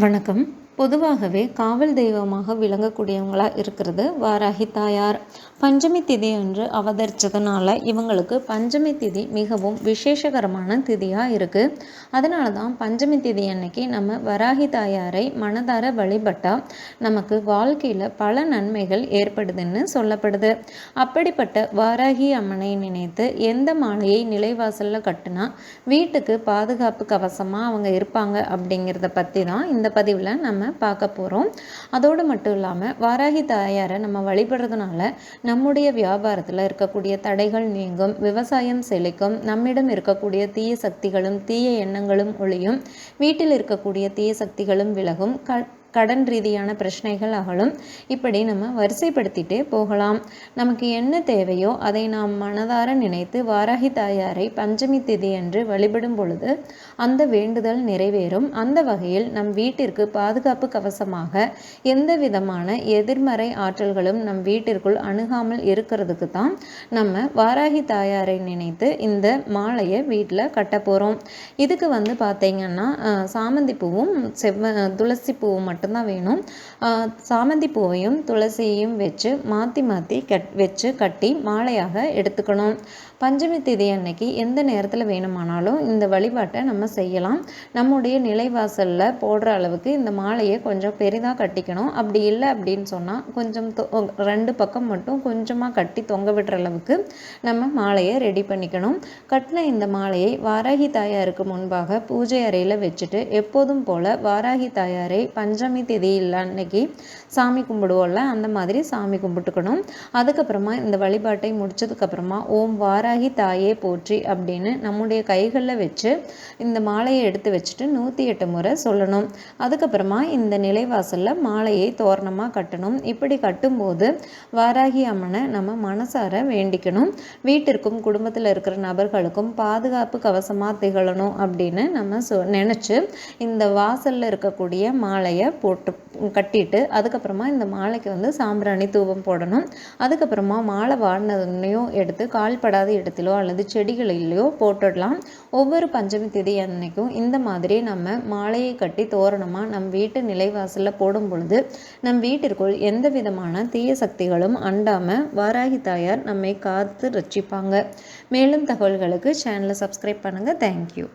வணக்கம். பொதுவாகவே காவல் தெய்வமாக விளங்கக்கூடியவங்களாக இருக்கிறது வாராகி தாயார். பஞ்சமி திதி என்று அவதரித்ததுனால இவங்களுக்கு பஞ்சமி திதி மிகவும் விசேஷகரமான திதியாக இருக்குது அதனால தான் பஞ்சமி திதி அன்னைக்கு நம்ம வராகி தாயாரை மனதார வழிபட்டால் நமக்கு வாழ்க்கையில் பல நன்மைகள் ஏற்படுதுன்னு சொல்லப்படுது. அப்படிப்பட்ட வாராகி அம்மனை நினைத்து எந்த மாலையை நிலைவாசலில் கட்டினா வீட்டுக்கு பாதுகாப்பு கவசமாக அவங்க இருப்பாங்க அப்படிங்கிறத பற்றி தான் இந்த பதிவில் நம்ம பார்க்க போகிறோம் அதோடு மட்டும் இல்லாமல் வாராகி தாயாரை நம்ம வழிபடுறதுனால நம்முடைய வியாபாரத்தில் இருக்கக்கூடிய தடைகள் நீங்கும் விவசாயம் செழிக்கும் நம்மிடம் இருக்கக்கூடிய தீய சக்திகளும் தீய எண்ணங்களும் ஒளியும் வீட்டில் இருக்கக்கூடிய தீய சக்திகளும் விலகும். க கடன் ரீதியான பிரச்சனைகள் அகலும் இப்படி நம்ம வரிசைப்படுத்திட்டே போகலாம். நமக்கு என்ன தேவையோ அதை நாம் மனதார நினைத்து வாராகி தாயாரை பஞ்சமி திதி என்று வழிபடும் பொழுது அந்த வேண்டுதல் நிறைவேறும். அந்த வகையில் நம் வீட்டிற்கு பாதுகாப்பு கவசமாக எந்த விதமான எதிர்மறை ஆற்றல்களும் நம் வீட்டிற்குள் அணுகாமல் இருக்கிறதுக்கு தான் நம்ம வாராகி தாயாரை நினைத்து இந்த மாலையை வீட்டில் கட்ட போகிறோம் இதுக்கு வந்து பார்த்தீங்கன்னா சாமந்தி பூவும் செவ்வ துளசி பூவும் மட்டும் மட்டும்தான் வேணும். சாமந்தி பூவையும் துளசியையும் வச்சு மாற்றி மாற்றி கட் வச்சு கட்டி மாலையாக எடுத்துக்கணும். பஞ்சமி திதி அன்னைக்கு எந்த நேரத்தில் வேணுமானாலும் இந்த வழிபாட்டை நம்ம செய்யலாம். நம்முடைய நிலைவாசலில் போடுற அளவுக்கு இந்த மாலையை கொஞ்சம் பெரிதாக கட்டிக்கணும். அப்படி இல்லை அப்படின்னு சொன்னால் கொஞ்சம் ரெண்டு பக்கம் மட்டும் கொஞ்சமாக கட்டி தொங்க விடுற அளவுக்கு நம்ம மாலையை ரெடி பண்ணிக்கணும். கட்டின இந்த மாலையை வாராகி தாயாருக்கு முன்பாக பூஜை அறையில் வச்சுட்டு எப்போதும் போல் வாராகி தாயாரை பஞ்சமி திதி இல்லை அன்னைக்கு சாமி கும்பிடுவோம்ல அந்த மாதிரி சாமி கும்பிட்டுக்கணும். அதுக்கப்புறமா இந்த வழிபாட்டை முடிச்சதுக்கப்புறமா ஓம் வாராகி தாயே போற்றி அப்படின்னு நம்முடைய கைகளில் வச்சு இந்த மாலையை எடுத்து வச்சுட்டு நூற்றி எட்டு முறை சொல்லணும். அதுக்கப்புறமா இந்த நிலைவாசலில் மாலையை தோரணமாக கட்டணும். இப்படி கட்டும்போது வாராகி அம்மனை நம்ம மனசார வேண்டிக்கணும். வீட்டிற்கும் குடும்பத்தில் இருக்கிற நபர்களுக்கும் பாதுகாப்பு கவசமாக திகழணும் அப்படின்னு நம்ம சொ நினச்சி இந்த வாசலில் இருக்கக்கூடிய மாலையை போட்டு கட்டிட்டு அதுக்கப்புறமா இந்த மாலைக்கு வந்து சாம்பிராணி தூவம் போடணும். அதுக்கப்புறமா மாலை வாடினதுனையும் எடுத்து கால்படாத இடத்திலோ அல்லது செடிகளிலையோ போட்டுடலாம். ஒவ்வொரு பஞ்சமி திதி அன்னைக்கும் இந்த மாதிரி நம்ம மாலையை கட்டி தோரணமாக நம் வீட்டு நிலைவாசலில் போடும் பொழுது நம் வீட்டிற்குள் எந்த விதமான தீய சக்திகளும் அண்டாமல் வாராகி தாயார் நம்மை காத்து ரட்சிப்பாங்க. மேலும் தகவல்களுக்கு சேனலை சப்ஸ்கிரைப் பண்ணுங்கள் தேங்க்யூ